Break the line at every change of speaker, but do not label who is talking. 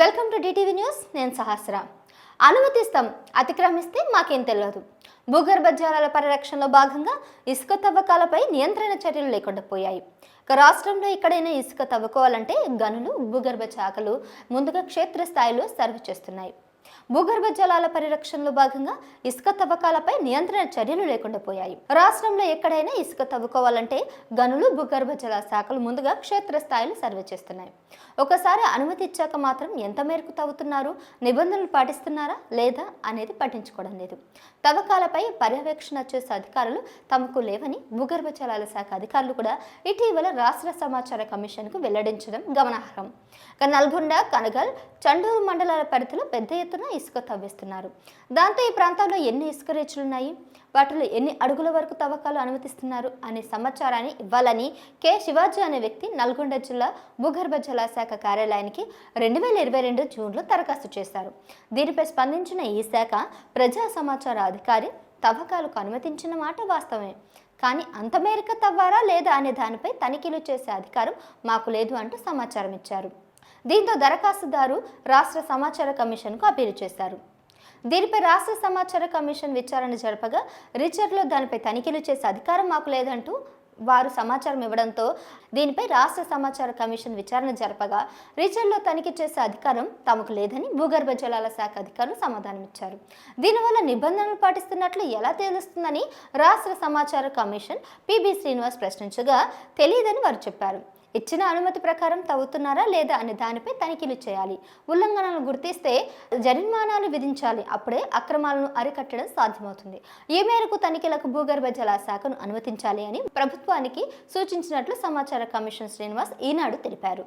Welcome to DTV news. నేను సహస్ర. అనుమతిస్తాం అతిక్రమిస్తే మాకేం తెలియదు భూగర్భ జలాల పరిరక్షణలో భాగంగా ఇసుక తవ్వకాలపై నియంత్రణ చర్యలు లేకుండా పోయాయి. ఇక రాష్ట్రంలో ఎక్కడైనా ఇసుక తవ్వుకోవాలంటే గనులు భూగర్భ శాఖలు ముందుగా క్షేత్రస్థాయిలో సర్వ్ చేస్తున్నాయి. భూగర్భ జలాల పరిరక్షణలో భాగంగా ఇసుక తవ్వకాలపై నియంత్రణ చర్యలు లేకుండా పోయాయి. రాష్ట్రంలో ఎక్కడైనా ఇసుక తవ్వుకోవాలంటే గనులు భూగర్భ జల శాఖలు ముందుగా క్షేత్రస్థాయిలో సర్వే చేస్తున్నాయి. ఒకసారి అనుమతి ఇచ్చాక మాత్రం ఎంత మేరకు తవ్వుతున్నారు నిబంధనలు పాటిస్తున్నారా లేదా అనేది పట్టించుకోవడం లేదు. తవ్వకాలపై పర్యవేక్షణ చేసే అధికారులు తమకు లేవని భూగర్భ జలాల శాఖ అధికారులు కూడా ఇటీవల రాష్ట్ర సమాచార కమిషన్కు వెల్లడించడం గమనార్హం. నల్గొండ కనగల్ చండూరు మండలాల పరిధిలో పెద్ద ఎత్తున ఇసుక తవ్విస్తున్నారు. దాంతో ఈ ప్రాంతంలో ఎన్ని ఇసుక రీచ్లున్నాయి? వాటిలో ఎన్ని అడుగుల వరకు తవ్వకాలు అనుమతిస్తున్నారు? అనే సమాచారాన్ని ఇవ్వాలని కె. శివాజీ అనే వ్యక్తి నల్గొండ జిల్లా భూగర్భ జలాశాఖ కార్యాలయానికి రెండు వేల ఇరవై రెండు జూన్లో దరఖాస్తు చేశారు. దీనిపై స్పందించిన ఈ శాఖ ప్రజా సమాచార అధికారి తవ్వకాలకు అనుమతించిన మాట వాస్తవమే. కానీ అంత మేరకు తవ్వారా లేదా అనే దానిపై తనిఖీలు చేసే అధికారం మాకు లేదు అంటూ సమాచారం ఇచ్చారు. దీంతో దరఖాస్తుదారు రాష్ట్ర సమాచార కమిషన్కు అప్పీలు చేశారు. దీనిపై రాష్ట్ర సమాచార కమిషన్ విచారణ జరపగా రిచర్లో దానిపై తనిఖీలు చేసే అధికారం మాకు లేదంటూ వారు సమాచారం ఇవ్వడంతో దీనిపై రాష్ట్ర సమాచార కమిషన్ విచారణ జరపగా రీచర్లో తనిఖీ చేసే అధికారం తమకు లేదని భూగర్భ జలాల శాఖ అధికారులు సమాధానమిచ్చారు. దీనివల్ల నిబంధనలు పాటిస్తున్నట్లు ఎలా తెలుస్తుందని రాష్ట్ర సమాచార కమిషన్ పిబి శ్రీనివాస్ ప్రశ్నించగా తెలియదని వారు చెప్పారు. ఇచ్చిన అనుమతి ప్రకారం తవ్వుతున్నారా లేదా అనే దానిపై తనిఖీలు చేయాలి. ఉల్లంఘనలు గుర్తిస్తే జరిమానాలు విధించాలి. అప్పుడే అక్రమాలను అరికట్టడం సాధ్యమవుతుంది. ఈ మేరకు తనిఖీలకు భూగర్భ జల శాఖను అనుమతించాలి అని ప్రభుత్వానికి సూచించినట్లు సమాచార కమిషన్ శ్రీనివాస్ ఈనాడు తెలిపారు.